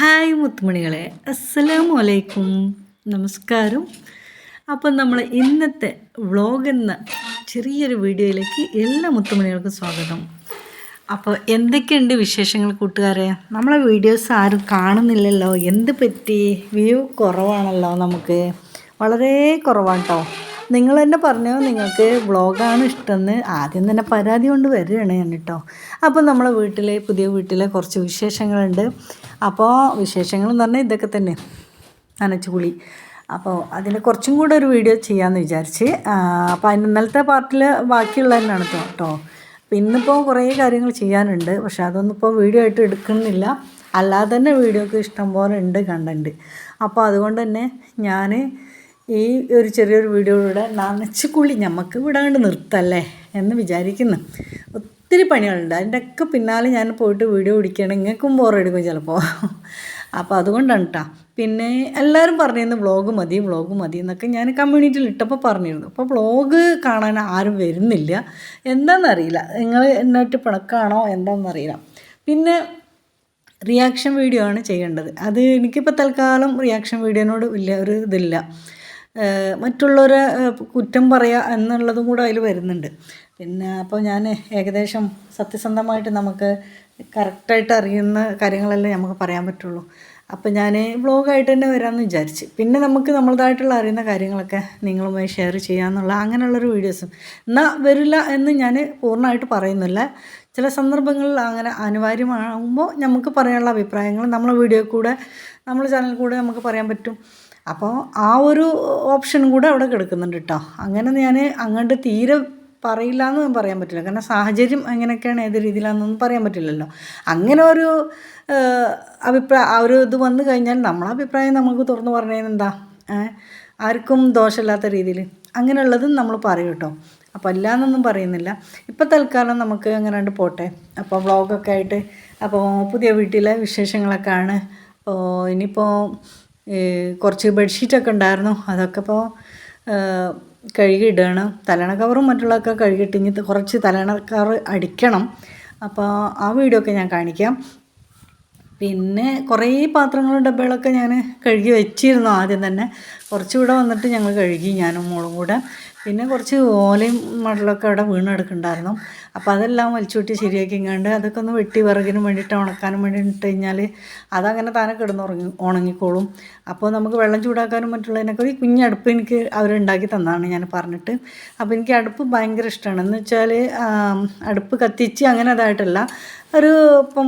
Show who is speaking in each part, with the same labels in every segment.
Speaker 1: Hi മുത്തുമണികളെ. അസ്സലാമു അലൈക്കും നമസ്കാരം. അപ്പം നമ്മൾ ഇന്നത്തെ വ്ളോഗ് എന്ന ചെറിയൊരു വീഡിയോയിലേക്ക് എല്ലാ മുത്തുമണികൾക്കും സ്വാഗതം. അപ്പോൾ എന്തൊക്കെയുണ്ട് വിശേഷങ്ങൾ കൂട്ടുകാരെ? നമ്മളെ വീഡിയോസ് ആരും കാണുന്നില്ലല്ലോ. എന്ത് പറ്റി? വ്യൂ കുറവാണല്ലോ നമുക്ക്. വളരെ കുറവാണ് കേട്ടോ നിങ്ങൾ തന്നെ പറഞ്ഞു നിങ്ങൾക്ക് വ്ളോഗാണ് ഇഷ്ടമെന്ന് ആദ്യം തന്നെ പരാതി കൊണ്ട് വരികയാണ് ഞാൻ കേട്ടോ. അപ്പോൾ നമ്മളെ വീട്ടിലെ പുതിയ വീട്ടിലെ കുറച്ച് വിശേഷങ്ങളുണ്ട്. അപ്പോൾ വിശേഷങ്ങൾ എന്ന് പറഞ്ഞാൽ ഇതൊക്കെ തന്നെ. നനച്ചുകുളി അപ്പോൾ അതിന് കുറച്ചും കൂടെ ഒരു വീഡിയോ ചെയ്യാമെന്ന് വിചാരിച്ച്. അപ്പോൾ അതിന് ഇന്നലത്തെ പാർട്ടിൽ ബാക്കിയുള്ള തന്നെയാണ് കേട്ടോ ഇന്നിപ്പോൾ കുറേ കാര്യങ്ങൾ ചെയ്യാനുണ്ട്. പക്ഷേ അതൊന്നും ഇപ്പോൾ വീഡിയോ ആയിട്ട് എടുക്കുന്നില്ല. അല്ലാതെ തന്നെ വീഡിയോക്ക് ഇഷ്ടം പോലെ ഉണ്ട് കണ്ടന്റ് അപ്പോൾ അതുകൊണ്ട് തന്നെ ഞാൻ ഈ ഒരു ചെറിയൊരു വീഡിയോയിലൂടെ നനച്ച് കുളി നമുക്ക് വിടാണ്ട് നിർത്തല്ലേ എന്ന് വിചാരിക്കുന്നു. ഒത്തിരി പണികളുണ്ട്. അതിന്റെ ഒക്കെ പിന്നാലെ ഞാൻ പോയിട്ട് വീഡിയോ പിടിക്കണം ഇങ്ങക്കും ബോറെടുക്കും ചിലപ്പോൾ അപ്പോൾ അതുകൊണ്ടാണ് കേട്ടോ പിന്നെ എല്ലാവരും പറഞ്ഞിരുന്നു വ്ളോഗ് മതി വ്ളോഗ് മതി എന്നൊക്കെ ഞാൻ കമ്മ്യൂണിറ്റിയിൽ ഇട്ടപ്പോൾ പറഞ്ഞിരുന്നു. അപ്പോൾ വ്ളോഗ് കാണാൻ ആരും വരുന്നില്ല. എന്താണെന്നറിയില്ല നിങ്ങൾ എന്നിട്ട് പിണക്കാണോ? എന്താണെന്നറിയില്ല പിന്നെ റിയാക്ഷൻ വീഡിയോ ആണ് ചെയ്യേണ്ടത്. അത് എനിക്കിപ്പോൾ തൽക്കാലം റിയാക്ഷൻ വീഡിയോനോട് വലിയ ഒരു ഇതില്ല. മറ്റുള്ളവരെ കുറ്റം പറയുക എന്നുള്ളതും കൂടെ അതിൽ വരുന്നുണ്ട്. പിന്നെ അപ്പോൾ ഞാൻ ഏകദേശം സത്യസന്ധമായിട്ട് നമുക്ക് കറക്റ്റായിട്ട് അറിയുന്ന കാര്യങ്ങളല്ലേ നമുക്ക് പറയാൻ പറ്റുള്ളൂ. അപ്പോൾ ഞാൻ ബ്ലോഗായിട്ട് തന്നെ വരാമെന്ന് വിചാരിച്ച്. പിന്നെ നമുക്ക് നമ്മളതായിട്ടുള്ള അറിയുന്ന കാര്യങ്ങളൊക്കെ നിങ്ങളുമായി ഷെയർ ചെയ്യാമെന്നുള്ള അങ്ങനെയുള്ളൊരു വീഡിയോസും. എന്നാൽ വരില്ല എന്ന് ഞാൻ പൂർണമായിട്ട് പറയുന്നില്ല. ചില സന്ദർഭങ്ങളിൽ അങ്ങനെ അനിവാര്യമാകുമ്പോൾ നമുക്ക് പറയാനുള്ള അഭിപ്രായങ്ങൾ നമ്മളെ വീഡിയോ കൂടെ നമ്മളെ ചാനൽ കൂടെ നമുക്ക് പറയാൻ പറ്റും. അപ്പോൾ ആ ഒരു ഓപ്ഷൻ കൂടെ അവിടെ കിടക്കുന്നുണ്ട് കേട്ടോ അങ്ങനെ ഞാൻ അങ്ങോട്ട് തീരെ പറയില്ല എന്ന് പറയാൻ പറ്റില്ല. കാരണം സാഹചര്യം എങ്ങനെയൊക്കെയാണ് ഏത് രീതിയിലാണെന്നൊന്നും പറയാൻ പറ്റില്ലല്ലോ. അങ്ങനെ ഒരു അഭിപ്രായം ആ ഒരു ഇത് വന്നു കഴിഞ്ഞാൽ നമ്മളെ അഭിപ്രായം നമുക്ക് തുറന്നു പറഞ്ഞതെന്താ ആർക്കും ദോഷമില്ലാത്ത രീതിയിൽ. അങ്ങനെയുള്ളതും നമ്മൾ പറയും കേട്ടോ അപ്പോൾ അല്ലാന്നൊന്നും പറയുന്നില്ല. ഇപ്പോൾ തൽക്കാലം നമുക്ക് അങ്ങനെ കണ്ട് പോട്ടെ. അപ്പോൾ വ്ളോഗൊക്കെ ആയിട്ട് അപ്പോൾ പുതിയ വീട്ടിലെ വിശേഷങ്ങളൊക്കെ ആണ് ഇനിയിപ്പോൾ കുറച്ച് ബെഡ്ഷീറ്റൊക്കെ ഉണ്ടായിരുന്നു. അതൊക്കെ ഇപ്പോൾ കഴുകിയിടുകയാണ് തലണ കവറും മറ്റുള്ളതൊക്കെ കഴുകിയിട്ട് ഇനി കുറച്ച് തലണ കവർ അടിക്കണം. അപ്പോൾ ആ വീഡിയോ ഒക്കെ ഞാൻ കാണിക്കാം. പിന്നെ കുറേ പാത്രങ്ങളും ഡബ്ബകളൊക്കെ ഞാൻ കഴുകി വെച്ചിരുന്നു ആദ്യം തന്നെ. കുറച്ചുകൂടെ വന്നിട്ട് ഞങ്ങൾ കഴുകി ഞാനും മോളും കൂടെ. പിന്നെ കുറച്ച് ഓലയും മടലൊക്കെ അവിടെ വീണെടുക്കുന്നുണ്ടായിരുന്നു അപ്പോൾ അതെല്ലാം വലിച്ചൂട്ടി ശരിയാക്കി ഇങ്ങാണ്ട് അതൊക്കെ ഒന്ന് വെട്ടി വിറകിനും വേണ്ടിയിട്ട് ഉണക്കാനും വേണ്ടി ഇട്ട് കഴിഞ്ഞാൽ അതങ്ങനെ താനെ കിടന്നുറങ്ങി ഉണങ്ങിക്കോളും. അപ്പോൾ നമുക്ക് വെള്ളം ചൂടാക്കാനും മറ്റുള്ളതിനൊക്കെ ഈ കുഞ്ഞടുപ്പ് എനിക്ക് അവരുണ്ടാക്കി തന്നതാണ് ഞാൻ പറഞ്ഞിട്ട്. അപ്പോൾ എനിക്ക് അടുപ്പ് ഭയങ്കര ഇഷ്ടമാണ് എന്ന് വെച്ചാൽ അടുപ്പ് കത്തിച്ച് അങ്ങനെ അതായിട്ടല്ല. ഒരു ഇപ്പം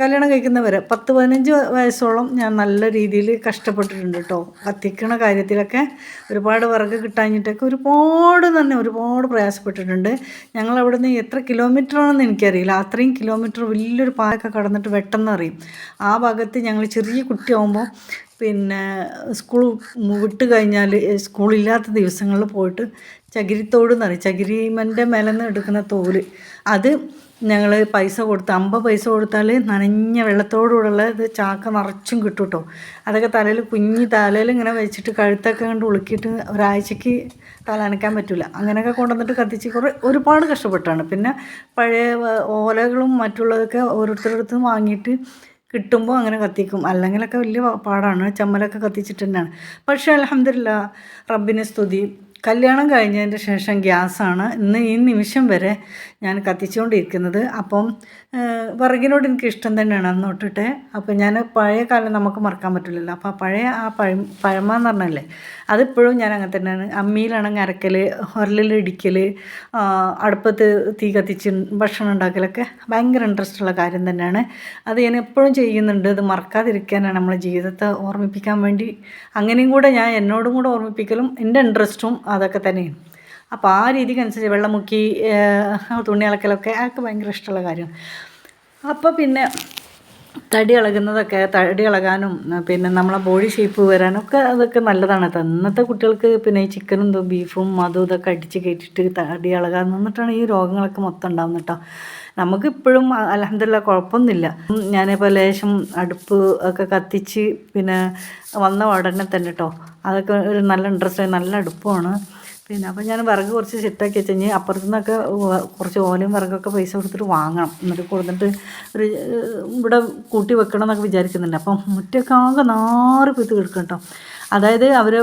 Speaker 1: കല്യാണം കഴിക്കുന്നവരെ പത്ത് പതിനഞ്ച് വയസ്സോളം ഞാൻ നല്ല രീതിയിൽ കഷ്ടപ്പെട്ടിട്ടുണ്ട് കേട്ടോ കത്തിക്കണ കാര്യത്തിലൊക്കെ ഒരുപാട് വിറക് കിട്ടാഞ്ഞിട്ടൊക്കെ ഒരുപാട് തന്നെ ഒരുപാട് പ്രയാസപ്പെട്ടിട്ടുണ്ട്. ഞങ്ങൾ അവിടെ നിന്ന് എത്ര കിലോമീറ്റർ ആണെന്ന് എനിക്കറിയില്ല. അത്രയും കിലോമീറ്റർ വലിയൊരു പാലൊക്കെ കടന്നിട്ട് വെട്ടെന്ന് അറിയും. ആ ഭാഗത്ത് ഞങ്ങൾ ചെറിയ കുട്ടിയാകുമ്പോൾ പിന്നെ സ്കൂൾ വിട്ട് കഴിഞ്ഞാൽ സ്കൂളില്ലാത്ത ദിവസങ്ങളിൽ പോയിട്ട് ചകിരിത്തോട് എന്ന് പറയും. ചകിരിമന്റെ മേലെ നിന്ന് എടുക്കുന്ന തോൽ. അത് ഞങ്ങൾ പൈസ കൊടുത്ത് അമ്പത് പൈസ കൊടുത്താൽ നനഞ്ഞ വെള്ളത്തോടുള്ള ഇത് ചാക്ക നിറച്ചും കിട്ടും കേട്ടോ അതൊക്കെ തലയിൽ കുഞ്ഞി തലയിൽ ഇങ്ങനെ വെച്ചിട്ട് കഴുത്തൊക്കെ കണ്ട് ഉളുക്കിയിട്ട് ഒരാഴ്ചക്ക് തല അനക്കാൻ പറ്റില്ല അങ്ങനെയൊക്കെ കൊണ്ടുവന്നിട്ട് കത്തിച്ച് കുറേ ഒരുപാട് കഷ്ടപ്പെട്ടാണ്. പിന്നെ പഴയ ഓലകളും മറ്റുള്ളതൊക്കെ ഓരോരുത്തരുടെ വാങ്ങിയിട്ട് കിട്ടുമ്പോൾ അങ്ങനെ കത്തിക്കും. അല്ലെങ്കിലൊക്കെ വലിയ പാടാണ്. ചമ്മലൊക്കെ കത്തിച്ചിട്ട് തന്നെയാണ് പക്ഷേ അലഹമില്ല റബ്ബിനെ സ്തുതി. കല്യാണം കഴിഞ്ഞതിന്റെ ശേഷം ഗ്യാസാണ്. ഇന്ന് ഈ നിമിഷം വരെ ഞാൻ കത്തിച്ചുകൊണ്ടിരിക്കുന്നത്. അപ്പം വിറകിനോട് എനിക്ക് ഇഷ്ടം തന്നെയാണ് അന്ന് തൊട്ടിട്ട്. അപ്പം ഞാൻ പഴയ കാലം നമുക്ക് മറക്കാൻ പറ്റില്ലല്ലോ. അപ്പോൾ ആ പഴയ ആ പഴ പഴമ എന്ന് പറഞ്ഞല്ലേ അതിപ്പോഴും ഞാൻ അങ്ങനെ തന്നെയാണ്. അമ്മിയിലാണെങ്കിൽ അരക്കൽ ഉരലിൽ ഇടിക്കൽ അടുപ്പത്ത് തീ കത്തിച്ച് ഭക്ഷണം ഉണ്ടാക്കലൊക്കെ ഭയങ്കര ഇൻട്രസ്റ്റ് ഉള്ള കാര്യം തന്നെയാണ്. അത് ഞാൻ എപ്പോഴും ചെയ്യുന്നുണ്ട്. ഇത് മറക്കാതിരിക്കാനാണ് നമ്മളെ ജീവിതത്തെ ഓർമ്മിപ്പിക്കാൻ വേണ്ടി. അങ്ങനെയും കൂടെ ഞാൻ എന്നോടും കൂടെ ഓർമ്മിപ്പിക്കലും എന്റെ ഇൻട്രസ്റ്റും അതൊക്കെ തന്നെയാണ്. അപ്പോൾ ആ രീതിക്കനുസരിച്ച് വെള്ളം മുക്കി തുണി അളക്കലൊക്കെ അതൊക്കെ ഭയങ്കര ഇഷ്ടമുള്ള കാര്യമാണ് അപ്പോൾ പിന്നെ തടി ഇളകുന്നതൊക്കെ തടി ഇളകാനും പിന്നെ നമ്മളെ ബോഡി ഷേപ്പ് വരാനൊക്കെ അതൊക്കെ നല്ലതാണ്. അന്നത്തെ കുട്ടികൾക്ക് പിന്നെ ഈ ചിക്കനും ബീഫും അതും ഇതൊക്കെ അടിച്ച് കയറ്റിയിട്ട് തടി ഇളകാൻ നിന്നിട്ടാണ് ഈ രോഗങ്ങളൊക്കെ മൊത്തം ഉണ്ടാകുന്നത് കേട്ടോ. നമുക്ക് ഇപ്പോഴും അലഹമില്ല കുഴപ്പമൊന്നുമില്ല. ഞാനിപ്പോൾ ലേശം അടുപ്പ് ഒക്കെ കത്തിച്ച് പിന്നെ വന്ന ഉടനെ തന്നെ കേട്ടോ. അതൊക്കെ ഒരു നല്ല ഇൻട്രസ്റ്റ് നല്ല അടുപ്പമാണ് പിന്നെ അപ്പം ഞാൻ വിറക് കുറച്ച് സെറ്റാക്കി വെച്ച് കഴിഞ്ഞാൽ അപ്പുറത്തു നിന്നൊക്കെ കുറച്ച് ഓലയും വിറകൊക്കെ പൈസ കൊടുത്തിട്ട് വാങ്ങണം. എന്നിട്ട് കൊടുത്തിട്ട് ഒരു ഇവിടെ കൂട്ടി വെക്കണം എന്നൊക്കെ വിചാരിക്കുന്നുണ്ട്. അപ്പം മുറ്റൊക്കെ ആകെ നാറ് പിത്ത് കിടക്കും കേട്ടോ അതായത് അവർ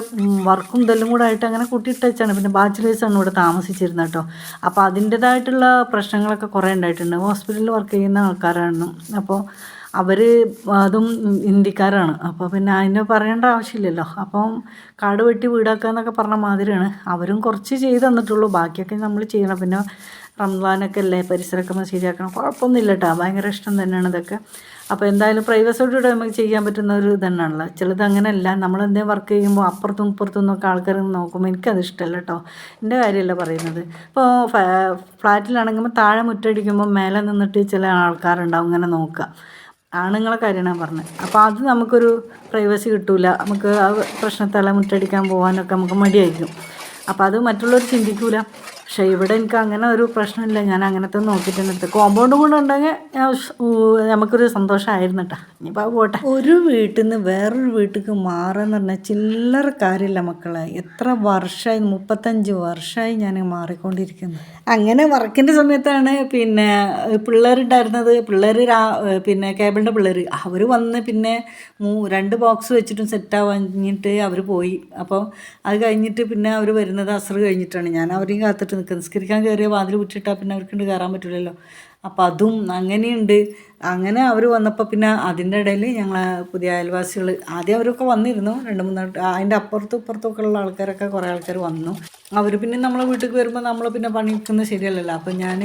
Speaker 1: വർക്കും ഇതെല്ലാം കൂടെ ആയിട്ട് അങ്ങനെ കൂട്ടിയിട്ട് വെച്ചാണ്. പിന്നെ ബാച്ചിലേഴ്സാണ് ഇവിടെ താമസിച്ചിരുന്നത് കേട്ടോ അപ്പോൾ അതിന്റേതായിട്ടുള്ള പ്രശ്നങ്ങളൊക്കെ കുറേ ഉണ്ടായിട്ടുണ്ട്. ഹോസ്പിറ്റലിൽ വർക്ക് ചെയ്യുന്ന ആൾക്കാരാണ്. അപ്പോൾ അവർ അതും ഹിന്ദിക്കാരാണ് അപ്പോൾ പിന്നെ അതിന് പറയേണ്ട ആവശ്യമില്ലല്ലോ. അപ്പം കാട് വെട്ടി വീടാക്കുക എന്നൊക്കെ പറഞ്ഞ മാതിരിയാണ്. അവരും കുറച്ച് ചെയ്ത് തന്നിട്ടുള്ളൂ. ബാക്കിയൊക്കെ നമ്മൾ ചെയ്യണം. പിന്നെ റംസാനൊക്കെ അല്ലേ? പരിസരമൊക്കെ ശരിയാക്കണം. കുഴപ്പമൊന്നുമില്ല കേട്ടോ. ഭയങ്കര ഇഷ്ടം തന്നെയാണ് ഇതൊക്കെ. അപ്പോൾ എന്തായാലും പ്രൈവസോടുകൂടെ നമുക്ക് ചെയ്യാൻ പറ്റുന്ന ഒരു ഇതന്നെയാണല്ലോ. ചിലത് അങ്ങനെയല്ല. നമ്മൾ എന്തെങ്കിലും വർക്ക് ചെയ്യുമ്പോൾ അപ്പുറത്തും ഇപ്പുറത്തും നിന്നൊക്കെ ആൾക്കാർ നോക്കുമ്പോൾ എനിക്കത് ഇഷ്ടമല്ല കേട്ടോ. എന്റെ കാര്യമല്ല പറയുന്നത്. ഇപ്പോൾ ഫ്ലാറ്റിലാണെങ്കിൽ താഴെ മുറ്റടിക്കുമ്പോൾ മേലെ നിന്നിട്ട് ചില ആൾക്കാരുണ്ടാവും. ഇങ്ങനെ നോക്കുക. ആണുങ്ങളെ കാര്യമാണ് പറഞ്ഞത് അപ്പോൾ അത് നമുക്കൊരു പ്രൈവസി കിട്ടൂല. നമുക്ക് ആ പ്രശ്നത്തല മുട്ടടിക്കാൻ പോകാനൊക്കെ നമുക്ക് മടിയായിരിക്കും. അപ്പോൾ അത് മറ്റുള്ളവർ ചിന്തിക്കൂല. പക്ഷേ ഇവിടെ എനിക്ക് അങ്ങനെ ഒരു പ്രശ്നമില്ല. ഞാൻ അങ്ങനത്തെ നോക്കിയിട്ടുണ്ട് കോമ്പൗണ്ട് കൂടെ ഉണ്ടെങ്കിൽ നമുക്കൊരു സന്തോഷമായിരുന്നു കേട്ടോ ഇനിയിപ്പോൾ പോട്ടെ. ഒരു വീട്ടിൽ നിന്ന് വേറൊരു വീട്ടിലേക്ക് മാറുക പറഞ്ഞാൽ ചില്ലറ കാര്യമില്ല മക്കളെ. എത്ര വർഷമായി മുപ്പത്തഞ്ച് വർഷമായി ഞാൻ മാറിക്കൊണ്ടിരിക്കുന്നു. അങ്ങനെ വർക്കിന്റെ സമയത്താണ് പിന്നെ പിള്ളേരുണ്ടായിരുന്നത്. പിള്ളേർ രാ പിന്നെ കേബിളിന്റെ പിള്ളേർ അവർ വന്ന് പിന്നെ രണ്ട് ബോക്സ് വെച്ചിട്ടും സെറ്റ് കഴിഞ്ഞിട്ട് അവർ പോയി. അപ്പോൾ അത് കഴിഞ്ഞിട്ട് പിന്നെ അവർ വരുന്നത് അസർ കഴിഞ്ഞിട്ടാണ്. ഞാൻ അവരെയും കാത്തിട്ട് നിൽക്കുന്നത് നിസ്കരിക്കാൻ കയറിയ വാതിൽ വിട്ടിട്ടാൽ പിന്നെ അവർക്ക് കയറാൻ പറ്റില്ലല്ലോ അപ്പോൾ അതും അങ്ങനെയുണ്ട്. അങ്ങനെ അവർ വന്നപ്പോൾ പിന്നെ അതിന്റെ ഇടയിൽ ഞങ്ങൾ പുതിയ അയൽവാസികൾ ആദ്യം അവരൊക്കെ വന്നിരുന്നു. രണ്ട് മൂന്ന്. അതിന്റെ അപ്പുറത്തും ഇപ്പുറത്തൊക്കെ ഉള്ള ആൾക്കാരൊക്കെ കുറേ ആൾക്കാർ വന്നു. അവർ പിന്നെ നമ്മളെ വീട്ടിൽ വരുമ്പോൾ നമ്മൾ പിന്നെ പണിക്കുന്നത് ശരിയല്ലല്ലോ. അപ്പോൾ ഞാൻ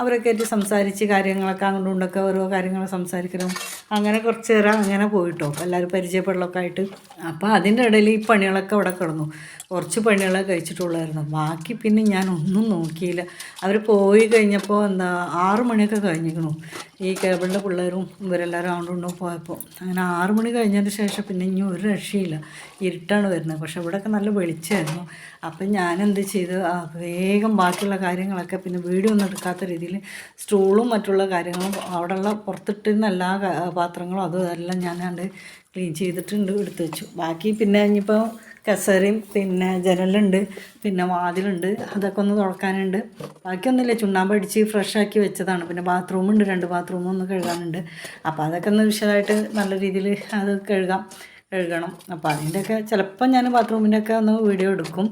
Speaker 1: അവരൊക്കെ ആയിട്ട് സംസാരിച്ച് കാര്യങ്ങളൊക്കെ അങ്ങോട്ടും ഇങ്ങോട്ടൊക്കെ ഓരോ കാര്യങ്ങൾ സംസാരിക്കണം അങ്ങനെ കുറച്ച് നേരം അങ്ങനെ പോയിട്ടോ. എല്ലാവരും പരിചയപ്പെടലൊക്കെ ആയിട്ട്. അപ്പോൾ അതിന്റെ ഇടയിൽ ഈ പണികളൊക്കെ അവിടെ കിടന്നു. കുറച്ച് പണികളെ കഴിച്ചിട്ടുള്ളായിരുന്നു. ബാക്കി പിന്നെ ഞാൻ ഒന്നും നോക്കിയില്ല. അവർ പോയി കഴിഞ്ഞപ്പോൾ എന്താ ആറു മണിയൊക്കെ കഴിഞ്ഞിരിക്കണു ഈ കേബിളിന്റെ പിള്ളേരും ഇവരെല്ലാവരും അങ്ങോട്ടും പോയപ്പോൾ അങ്ങനെ ആറു മണി കഴിഞ്ഞതിന് ശേഷം പിന്നെ ഇനി ഒരു രക്ഷയില്ല. ഇരുട്ടാണ് വരുന്നത്. പക്ഷെ ഇവിടെയൊക്കെ നല്ല വെളിച്ചമായിരുന്നു. അപ്പം ഞാൻ എന്ത് ചെയ്തു വേഗം ബാക്കിയുള്ള കാര്യങ്ങളൊക്കെ പിന്നെ വീഡിയോ ഒന്നും എടുക്കാത്ത രീതിയിൽ സ്റ്റൂളും മറ്റുള്ള കാര്യങ്ങളും അവിടെയുള്ള പുറത്തിട്ടിരുന്ന എല്ലാ പാത്രങ്ങളും അതും ഞാൻ കണ്ട് ക്ലീൻ ചെയ്തിട്ടുണ്ട് എടുത്തു വെച്ചു. ബാക്കി പിന്നെ ഇനിയിപ്പോൾ കസേരയും പിന്നെ ജനലുണ്ട് പിന്നെ വാതിലുണ്ട് അതൊക്കെ ഒന്ന് തുറക്കാനുണ്ട്. ബാക്കിയൊന്നുമില്ല ചുണ്ണാമ്പ് അടിച്ച് ഫ്രഷ് ആക്കി വെച്ചതാണ്. പിന്നെ ബാത്റൂമുണ്ട് രണ്ട് ബാത്റൂമും ഒന്ന് കഴുകാനുണ്ട്. അപ്പോൾ അതൊക്കെ ഒന്ന് വിശദമായിട്ട് നല്ല രീതിയിൽ അത് കഴുകാം. കഴുകണം അപ്പോൾ അതിന്റെയൊക്കെ ചിലപ്പോൾ ഞാൻ ബാത്റൂമിന്റെയൊക്കെ ഒന്ന് വീഡിയോ എടുക്കും.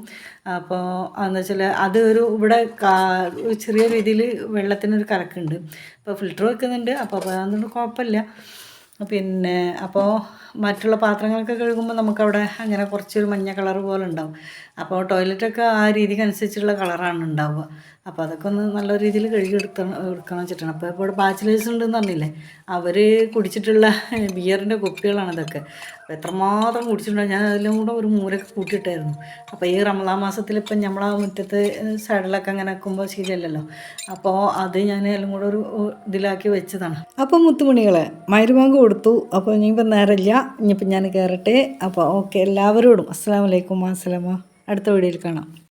Speaker 1: അപ്പോൾ എന്ന് വെച്ചാൽ അത് ഒരു ഇവിടെ ചെറിയ രീതിയിൽ വെള്ളത്തിനൊരു കലക്കുണ്ട്. അപ്പോൾ ഫിൽറ്റർ വെക്കുന്നുണ്ട്. അപ്പോൾ അതൊന്നും കുഴപ്പമില്ല പിന്നെ അപ്പോൾ മറ്റുള്ള പാത്രങ്ങളൊക്കെ കഴുകുമ്പോൾ നമുക്കവിടെ അങ്ങനെ കുറച്ചൊരു മഞ്ഞ കളർ പോലെ ഉണ്ടാവും. അപ്പോൾ ടോയ്ലറ്റൊക്കെ ആ രീതിക്ക് അനുസരിച്ചുള്ള കളറാണ് ഉണ്ടാവുക. അപ്പോൾ അതൊക്കെ ഒന്ന് നല്ല രീതിയിൽ കഴുകി എടുക്കണം എടുക്കണം വെച്ചിട്ടാണ്. അപ്പോൾ ഇപ്പോൾ ബാച്ചിലേഴ്സ് ഉണ്ടെന്ന് പറഞ്ഞില്ലേ? അവർ കുടിച്ചിട്ടുള്ള ബിയറിന്റെ കുപ്പികളാണ് ഇതൊക്കെ. അപ്പോൾ എത്രമാത്രം കുടിച്ചിട്ടുണ്ടോ? ഞാൻ അതിലും കൂടെ ഒരു മൂലൊക്കെ കൂട്ടിയിട്ടായിരുന്നു. അപ്പോൾ ഈ റമദാ മാസത്തിൽ ഇപ്പം നമ്മളാ മുറ്റത്ത് സൈഡിലൊക്കെ അങ്ങനെ വെക്കുമ്പോൾ ശരിയല്ലല്ലോ അപ്പോൾ അത് ഞാൻ എല്ലാം കൂടെ ഒരു ഇതിലാക്കി വെച്ചതാണ്. അപ്പോൾ മുത്തുമണികളെ മരുമാങ്ക് കൊടുത്തു. അപ്പോൾ ഇനിയിപ്പോൾ നേരമില്ല. ഇനിയിപ്പോൾ ഞാൻ കയറട്ടെ. അപ്പോൾ ഓക്കെ എല്ലാവരോടും. അസ്സാം വലൈക്കും അസ്സലാമ. അടുത്ത വീഡിയോയിൽ കാണാം.